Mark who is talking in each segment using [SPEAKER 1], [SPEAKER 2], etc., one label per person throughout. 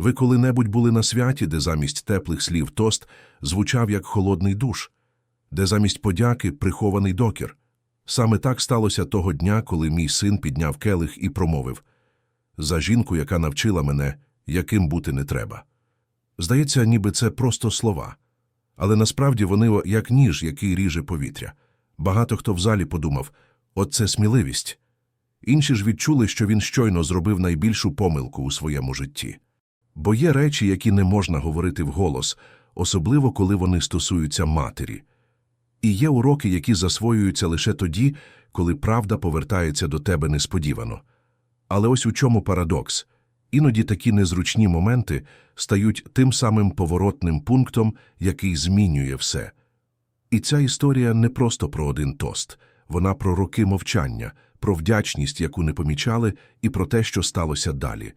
[SPEAKER 1] Ви коли-небудь були на святі, де замість теплих слів тост звучав як холодний душ, де замість подяки прихований докір. Саме так сталося того дня, коли мій син підняв келих і промовив за жінку, яка навчила мене, яким бути не треба. Здається, ніби це просто слова. Але насправді вони як ніж, який ріже повітря. Багато хто в залі подумав от це сміливість. Інші ж відчули, що він щойно зробив найбільшу помилку у своєму житті. Бо є речі, які не можна говорити вголос, особливо коли вони стосуються матері. І є уроки, які засвоюються лише тоді, коли правда повертається до тебе несподівано. Але ось у чому парадокс. Іноді такі незручні моменти стають тим самим поворотним пунктом, який змінює все. І ця історія не просто про один тост, вона про роки мовчання, про вдячність, яку не помічали, і про те, що сталося далі.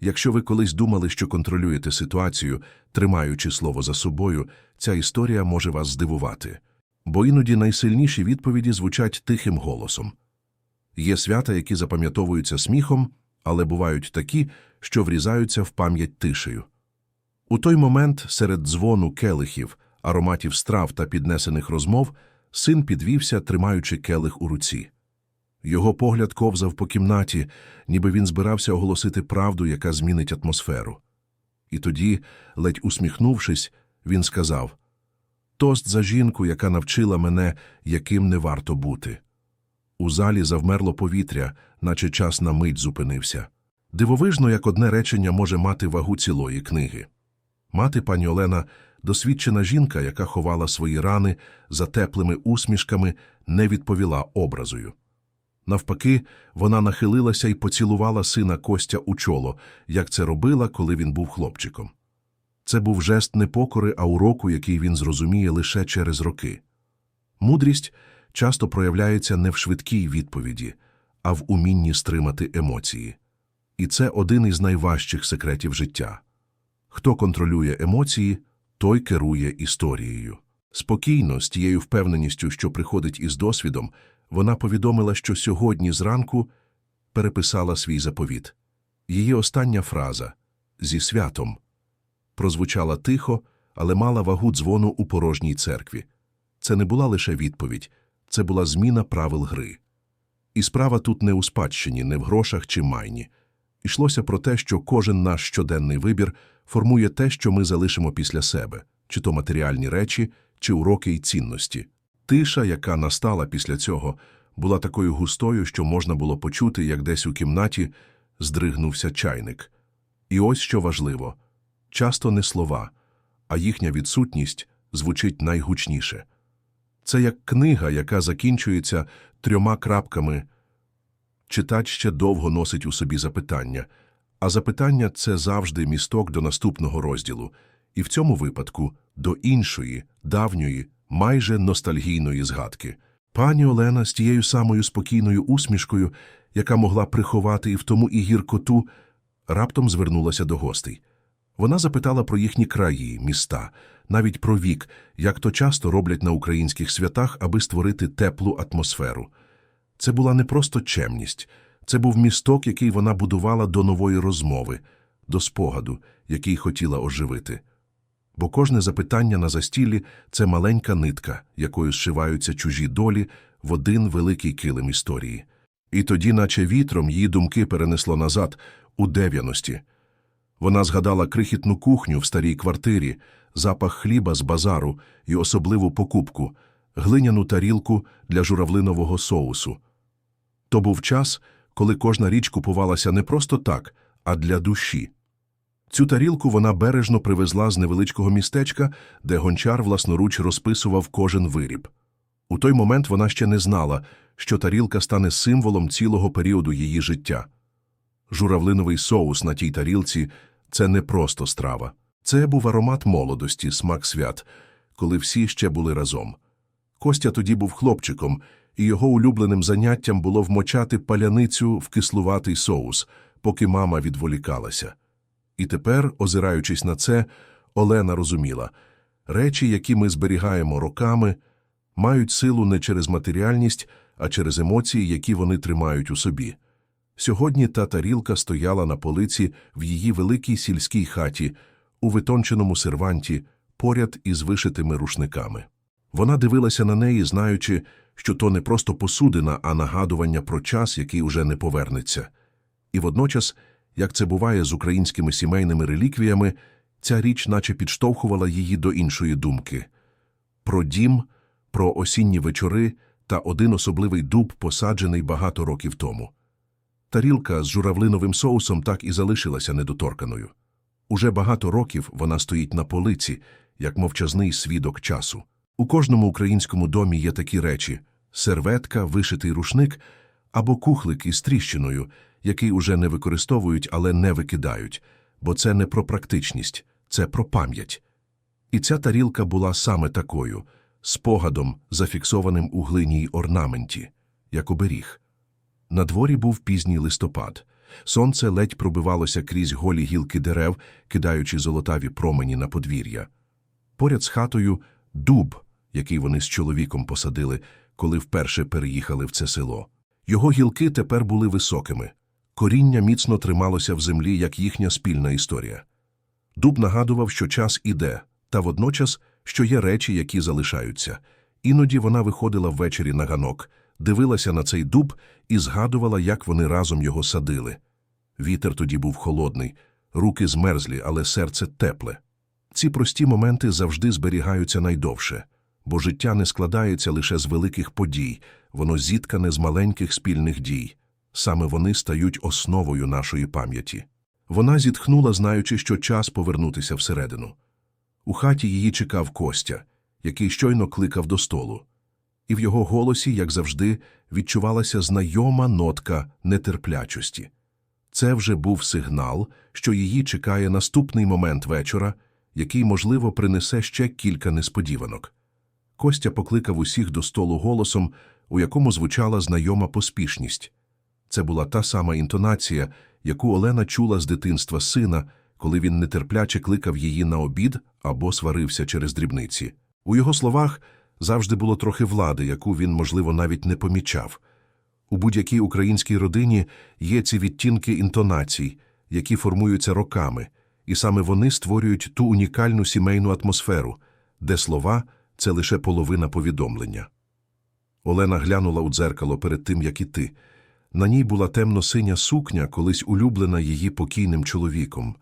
[SPEAKER 1] Якщо ви колись думали, що контролюєте ситуацію, тримаючи слово за собою, ця історія може вас здивувати. Бо іноді найсильніші відповіді звучать тихим голосом. Є свята, які запам'ятовуються сміхом, але бувають такі, що врізаються в пам'ять тишею. У той момент серед дзвону келихів, ароматів страв та піднесених розмов син підвівся, тримаючи келих у руці. Його погляд ковзав по кімнаті, ніби він збирався оголосити правду, яка змінить атмосферу. І тоді, ледь усміхнувшись, він сказав Тост за жінку, яка навчила мене, яким не варто бути. У залі завмерло повітря, наче час на мить зупинився. Дивовижно, як одне речення може мати вагу цілої книги. Мати пані Олена досвідчена жінка, яка ховала свої рани за теплими усмішками, не відповіла образою. Навпаки, вона нахилилася і поцілувала сина Костя у чоло, як це робила, коли він був хлопчиком. Це був жест не покори, а уроку, який він зрозуміє лише через роки. Мудрість часто проявляється не в швидкій відповіді, а в умінні стримати емоції. І це один із найважчих секретів життя. Хто контролює емоції, той керує історією. Спокійно, з тією впевненістю, що приходить із досвідом, вона повідомила, що сьогодні зранку переписала свій заповіт. Її остання фраза зі святом прозвучала тихо, але мала вагу дзвону у порожній церкві. Це не була лише відповідь, це була зміна правил гри. І справа тут не у спадщині, не в грошах чи майні. Йшлося про те, що кожен наш щоденний вибір формує те, що ми залишимо після себе, чи то матеріальні речі, чи уроки й цінності. Тиша, яка настала після цього, була такою густою, що можна було почути, як десь у кімнаті здригнувся чайник. І ось що важливо часто не слова, а їхня відсутність звучить найгучніше. Це як книга, яка закінчується трьома крапками. Читач ще довго носить у собі запитання, а запитання це завжди місток до наступного розділу, і в цьому випадку до іншої, давньої, майже ностальгійної згадки. Пані Олена з тією самою спокійною усмішкою, яка могла приховати і в тому і гіркоту, раптом звернулася до гостей. Вона запитала про їхні краї, міста, навіть про вік, як то часто роблять на українських святах, аби створити теплу атмосферу. Це була не просто чемність, це був місток, який вона будувала до нової розмови, до спогаду, який хотіла оживити. Бо кожне запитання на застіллі – це маленька нитка, якою зшиваються чужі долі в один великий килим історії. І тоді, наче вітром, її думки перенесло назад, у дев'яності. Вона згадала крихітну кухню в старій квартирі, запах хліба з базару і особливу покупку – глиняну тарілку для журавлинового соусу. То був час, коли кожна річ купувалася не просто так, а для душі. Цю тарілку вона бережно привезла з невеличкого містечка, де гончар власноруч розписував кожен виріб. У той момент вона ще не знала, що тарілка стане символом цілого періоду її життя. Журавлиновий соус на тій тарілці – це не просто страва. Це був аромат молодості, смак свят, коли всі ще були разом. Костя тоді був хлопчиком, і його улюбленим заняттям було вмочати паляницю в кислуватий соус, поки мама відволікалася. І тепер, озираючись на це, Олена розуміла – речі, які ми зберігаємо роками, мають силу не через матеріальність, а через емоції, які вони тримають у собі. Сьогодні та тарілка стояла на полиці в її великій сільській хаті, у витонченому серванті, поряд із вишитими рушниками. Вона дивилася на неї, знаючи, що то не просто посудина, а нагадування про час, який уже не повернеться. І водночас, як це буває з українськими сімейними реліквіями, ця річ наче підштовхувала її до іншої думки. Про дім, про осінні вечори та один особливий дуб, посаджений багато років тому. Тарілка з журавлиновим соусом так і залишилася недоторканою. Уже багато років вона стоїть на полиці, як мовчазний свідок часу. У кожному українському домі є такі речі – серветка, вишитий рушник або кухлик із тріщиною, який уже не використовують, але не викидають, бо це не про практичність, це про пам'ять. І ця тарілка була саме такою – спогадом, зафіксованим у глині й орнаменті, як оберіг. На дворі був пізній листопад. Сонце ледь пробивалося крізь голі гілки дерев, кидаючи золотаві промені на подвір'я. Поряд з хатою – дуб, який вони з чоловіком посадили, коли вперше переїхали в це село. Його гілки тепер були високими. Коріння міцно трималося в землі, як їхня спільна історія. Дуб нагадував, що час іде, та водночас, що є речі, які залишаються. Іноді вона виходила ввечері на ганок, дивилася на цей дуб і згадувала, як вони разом його садили. Вітер тоді був холодний, руки змерзлі, але серце тепле. Ці прості моменти завжди зберігаються найдовше, бо життя не складається лише з великих подій, воно зіткане з маленьких спільних дій. Саме вони стають основою нашої пам'яті. Вона зітхнула, знаючи, що час повернутися всередину. У хаті її чекав Костя, який щойно кликав до столу. І в його голосі, як завжди, відчувалася знайома нотка нетерплячості. Це вже був сигнал, що її чекає наступний момент вечора, який, можливо, принесе ще кілька несподіванок. Костя покликав усіх до столу голосом, у якому звучала знайома поспішність. Це була та сама інтонація, яку Олена чула з дитинства сина, коли він нетерпляче кликав її на обід або сварився через дрібниці. У його словах завжди було трохи влади, яку він, можливо, навіть не помічав. У будь-якій українській родині є ці відтінки інтонацій, які формуються роками, і саме вони створюють ту унікальну сімейну атмосферу, де слова – це лише половина повідомлення. Олена глянула у дзеркало перед тим, як іти. На ній була темно-синя сукня, колись улюблена її покійним чоловіком.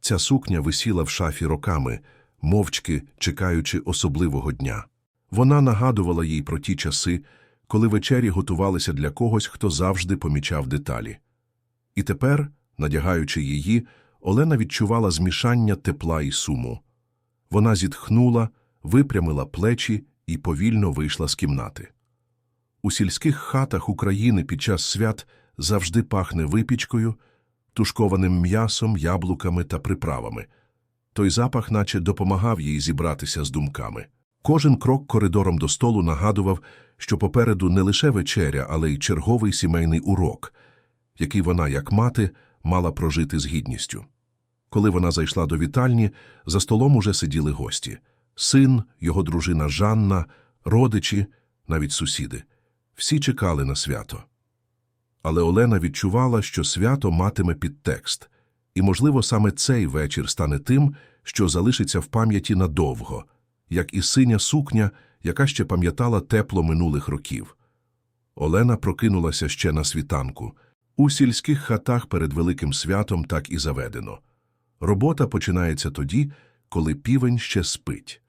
[SPEAKER 1] Ця сукня висіла в шафі роками, мовчки чекаючи особливого дня. Вона нагадувала їй про ті часи, коли вечері готувалися для когось, хто завжди помічав деталі. І тепер, надягаючи її, Олена відчувала змішання тепла і суму. Вона зітхнула, випрямила плечі і повільно вийшла з кімнати. У сільських хатах України під час свят завжди пахне випічкою, тушкованим м'ясом, яблуками та приправами. Той запах наче допомагав їй зібратися з думками. Кожен крок коридором до столу нагадував, що попереду не лише вечеря, але й черговий сімейний урок, який вона, як мати, мала прожити з гідністю. Коли вона зайшла до вітальні, за столом уже сиділи гості – син, його дружина Жанна, родичі, навіть сусіди. Всі чекали на свято. Але Олена відчувала, що свято матиме підтекст, і, можливо, саме цей вечір стане тим, що залишиться в пам'яті надовго, як і синя сукня, яка ще пам'ятала тепло минулих років. Олена прокинулася ще на світанку. У сільських хатах перед великим святом так і заведено. Робота починається тоді, коли півень ще спить.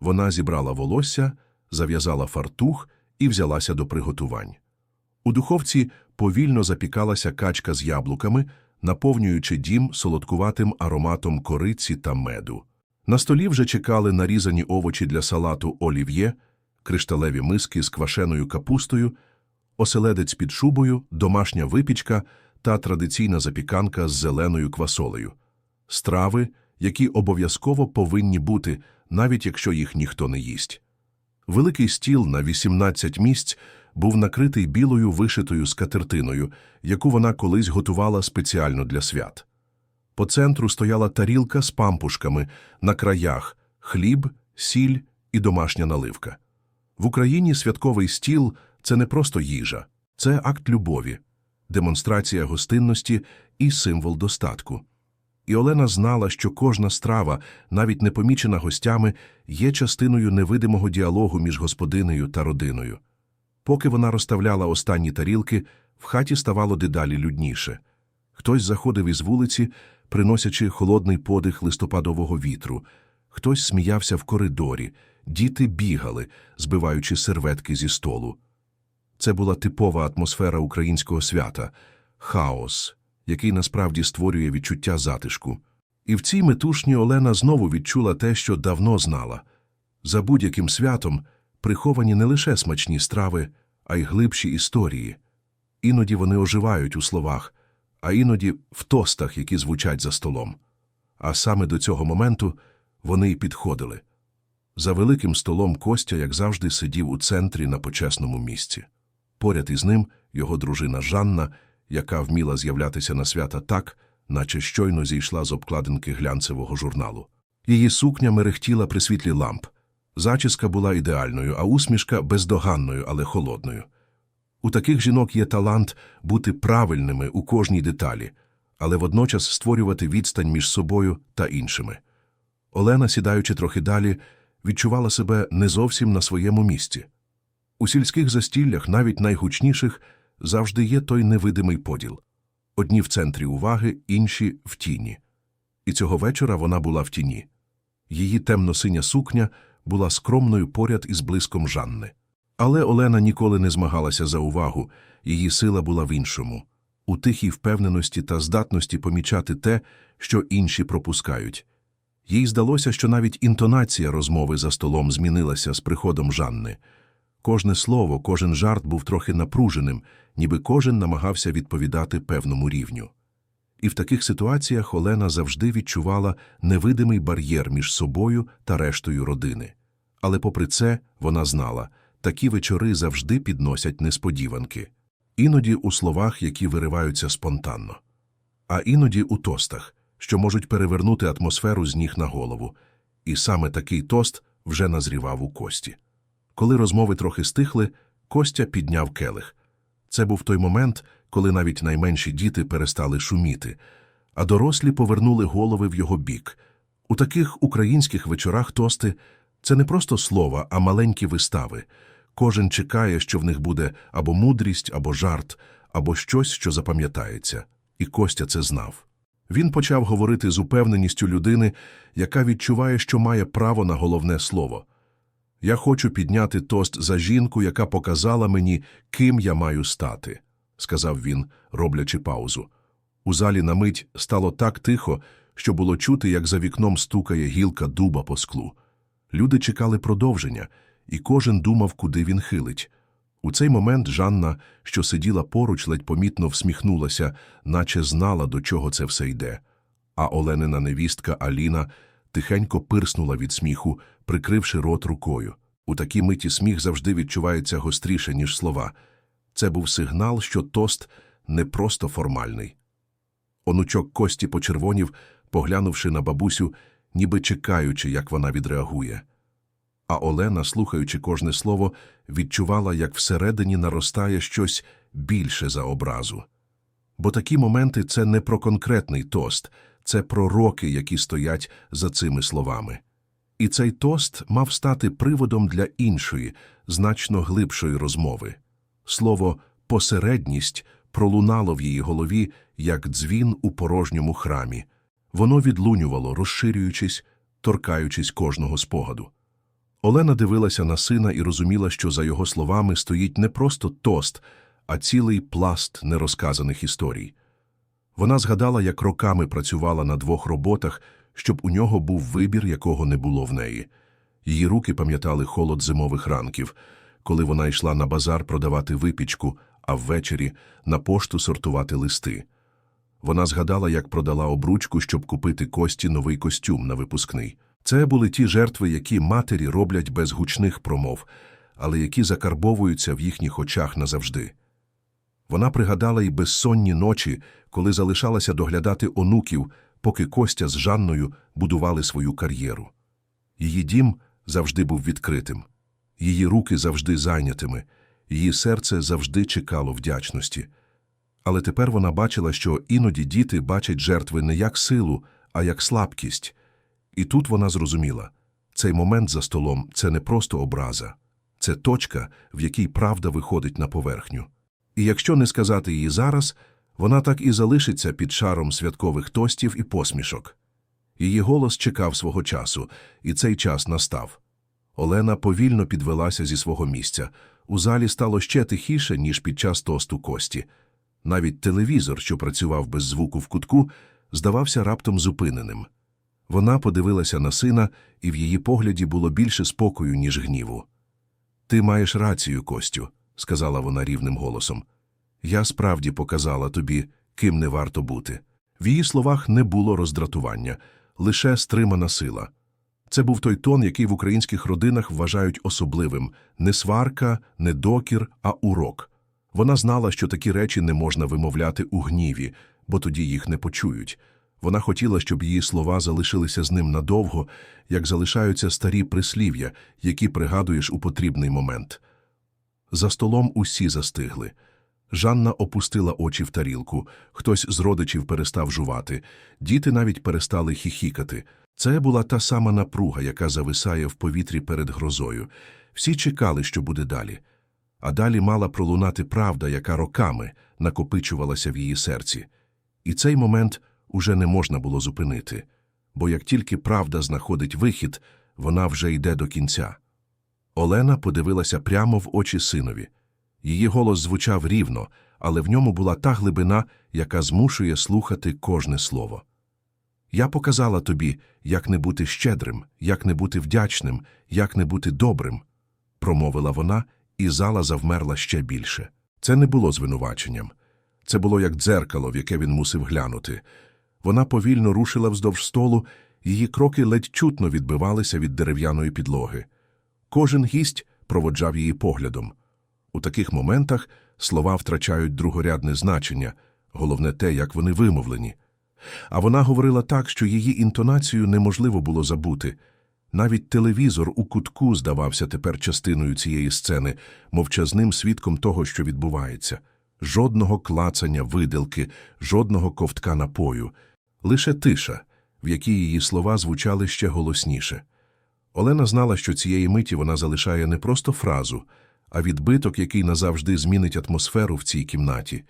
[SPEAKER 1] Вона зібрала волосся, зав'язала фартух і взялася до приготувань. У духовці повільно запікалася качка з яблуками, наповнюючи дім солодкуватим ароматом кориці та меду. На столі вже чекали нарізані овочі для салату олів'є, кришталеві миски з квашеною капустою, оселедець під шубою, домашня випічка та традиційна запіканка з зеленою квасолею. Страви, які обов'язково повинні бути, навіть якщо їх ніхто не їсть. Великий стіл на 18 місць був накритий білою вишитою скатертиною, яку вона колись готувала спеціально для свят. По центру стояла тарілка з пампушками, на краях – хліб, сіль і домашня наливка. В Україні святковий стіл – це не просто їжа, це акт любові. демонстрація гостинності і символ достатку. І Олена знала, що кожна страва, навіть не помічена гостями, є частиною невидимого діалогу між господинею та родиною. Поки вона розставляла останні тарілки, в хаті ставало дедалі людніше. Хтось заходив із вулиці, приносячи холодний подих листопадового вітру, хтось сміявся в коридорі, діти бігали, збиваючи серветки зі столу. Це була типова атмосфера українського свята хаос, який насправді створює відчуття затишку. І в цій метушні Олена знову відчула те, що давно знала. За будь-яким святом приховані не лише смачні страви, а й глибші історії. Іноді вони оживають у словах, а іноді в тостах, які звучать за столом. А саме до цього моменту вони й підходили. За великим столом Костя, як завжди, сидів у центрі на почесному місці. Поряд із ним його дружина Жанна, яка вміла з'являтися на свята так, наче щойно зійшла з обкладинки глянцевого журналу. Її сукня мерехтіла при світлі ламп. Зачіска була ідеальною, а усмішка бездоганною, але холодною. У таких жінок є талант бути правильними у кожній деталі, але водночас створювати відстань між собою та іншими. Олена, сідаючи трохи далі, відчувала себе не зовсім на своєму місці. У сільських застіллях, навіть найгучніших, завжди є той невидимий поділ. Одні в центрі уваги, інші в тіні. І цього вечора вона була в тіні. Її темно-синя сукня була скромною поряд із блиском Жанни. Але Олена ніколи не змагалася за увагу, її сила була в іншому – у тихій впевненості та здатності помічати те, що інші пропускають. Їй здалося, що навіть інтонація розмови за столом змінилася з приходом Жанни. Кожне слово, кожен жарт був трохи напруженим, ніби кожен намагався відповідати певному рівню. І в таких ситуаціях Олена завжди відчувала невидимий бар'єр між собою та рештою родини. Але попри це вона знала – такі вечори завжди підносять несподіванки. Іноді у словах, які вириваються спонтанно. А іноді у тостах, що можуть перевернути атмосферу з ніг на голову. І саме такий тост вже назрівав у Кості. Коли розмови трохи стихли, Костя підняв келих. Це був той момент, коли навіть найменші діти перестали шуміти, а дорослі повернули голови в його бік. У таких українських вечорах тости це не просто слова, а маленькі вистави. Кожен чекає, що в них буде або мудрість, або жарт, або щось, що запам'ятається. І Костя це знав. Він почав говорити з упевненістю людини, яка відчуває, що має право на головне слово. Я хочу підняти тост за жінку, яка показала мені, ким я маю стати, сказав він, роблячи паузу. У залі на мить стало так тихо, що було чути, як за вікном стукає гілка дуба по склу. Люди чекали продовження, і кожен думав, куди він хилить. У цей момент Жанна, що сиділа поруч, ледь помітно всміхнулася, наче знала, до чого це все йде. А Оленина невістка Аліна тихенько пирснула від сміху, прикривши рот рукою. У такій миті сміх завжди відчувається гостріше, ніж слова. Це був сигнал, що тост не просто формальний. Онучок Кості почервонів, поглянувши на бабусю, ніби чекаючи, як вона відреагує. А Олена, слухаючи кожне слово, відчувала, як всередині наростає щось більше за образу. Бо такі моменти це не про конкретний тост, це про роки, які стоять за цими словами. І цей тост мав стати приводом для іншої, значно глибшої розмови. Слово посередність пролунало в її голові, як дзвін у порожньому храмі. Воно відлунювало, розширюючись, торкаючись кожного спогаду. Олена дивилася на сина і розуміла, що за його словами стоїть не просто тост, а цілий пласт нерозказаних історій. Вона згадала, як роками працювала на двох роботах, щоб у нього був вибір, якого не було в неї. Її руки пам'ятали холод зимових ранків, коли вона йшла на базар продавати випічку, а ввечері на пошту сортувати листи. Вона згадала, як продала обручку, щоб купити кості новий костюм на випускний. Це були ті жертви, які матері роблять без гучних промов, але які закарбовуються в їхніх очах назавжди. Вона пригадала й безсонні ночі, коли залишалася доглядати онуків, поки Костя з Жанною будували свою кар'єру. Її дім завжди був відкритим, її руки завжди зайнятими, її серце завжди чекало вдячності. Але тепер вона бачила, що іноді діти бачать жертви не як силу, а як слабкість. І тут вона зрозуміла – цей момент за столом – це не просто образа. Це точка, в якій правда виходить на поверхню. І якщо не сказати її зараз, вона так і залишиться під шаром святкових тостів і посмішок. Її голос чекав свого часу, і цей час настав. Олена повільно підвелася зі свого місця. У залі стало ще тихіше, ніж під час тосту Кості. Навіть телевізор, що працював без звуку в кутку, здавався раптом зупиненим. Вона подивилася на сина, і в її погляді було більше спокою, ніж гніву. Ти маєш рацію, Костю, сказала вона рівним голосом. Я справді показала тобі, ким не варто бути. В її словах не було роздратування, лише стримана сила. Це був той тон, який в українських родинах вважають особливим не сварка, не докір, а урок. Вона знала, що такі речі не можна вимовляти у гніві, бо тоді їх не почують. Вона хотіла, щоб її слова залишилися з ним надовго, як залишаються старі прислів'я, які пригадуєш у потрібний момент. За столом усі застигли. Жанна опустила очі в тарілку, хтось з родичів перестав жувати, діти навіть перестали хіхікати. Це була та сама напруга, яка зависає в повітрі перед грозою. Всі чекали, що буде далі. А далі мала пролунати правда, яка роками накопичувалася в її серці. І цей момент уже не можна було зупинити, бо як тільки правда знаходить вихід, вона вже йде до кінця. Олена подивилася прямо в очі синові. Її голос звучав рівно, але в ньому була та глибина, яка змушує слухати кожне слово. Я показала тобі, як не бути щедрим, як не бути вдячним, як не бути добрим, промовила вона, і зала завмерла ще більше. Це не було звинуваченням. Це було як дзеркало, в яке він мусив глянути. Вона повільно рушила вздовж столу, її кроки ледь чутно відбивалися від дерев'яної підлоги. Кожен гість проводжав її поглядом. У таких моментах слова втрачають другорядне значення, головне те, як вони вимовлені. А вона говорила так, що її інтонацію неможливо було забути. Навіть телевізор у кутку здавався тепер частиною цієї сцени, мовчазним свідком того, що відбувається. Жодного клацання виделки, жодного ковтка напою, лише тиша, в якій її слова звучали ще голосніше. Олена знала, що цієї миті вона залишає не просто фразу, а відбиток, який назавжди змінить атмосферу в цій кімнаті.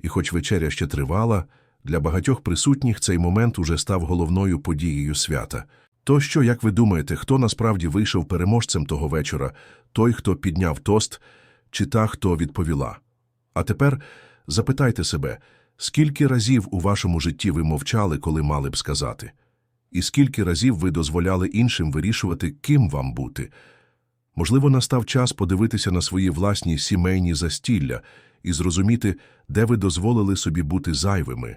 [SPEAKER 1] І хоч вечеря ще тривала, для багатьох присутніх цей момент уже став головною подією свята. То що, як ви думаєте, хто насправді вийшов переможцем того вечора, той, хто підняв тост, чи та, хто відповіла? А тепер запитайте себе, скільки разів у вашому житті ви мовчали, коли мали б сказати? І скільки разів ви дозволяли іншим вирішувати, ким вам бути? Можливо, настав час подивитися на свої власні сімейні застілля і зрозуміти, де ви дозволили собі бути зайвими.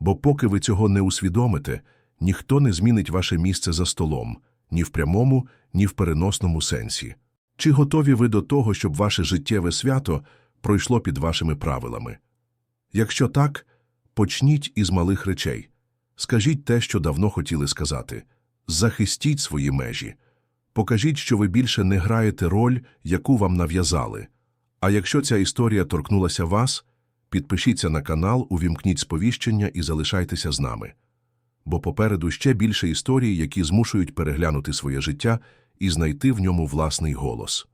[SPEAKER 1] Бо поки ви цього не усвідомите, ніхто не змінить ваше місце за столом, ні в прямому, ні в переносному сенсі. Чи готові ви до того, щоб ваше життєве свято пройшло під вашими правилами? Якщо так, почніть із малих речей. Скажіть те, що давно хотіли сказати. Захистіть свої межі. Покажіть, що ви більше не граєте роль, яку вам нав'язали. А якщо ця історія торкнулася вас, підпишіться на канал, увімкніть сповіщення і залишайтеся з нами. Бо попереду ще більше історій, які змушують переглянути своє життя і знайти в ньому власний голос.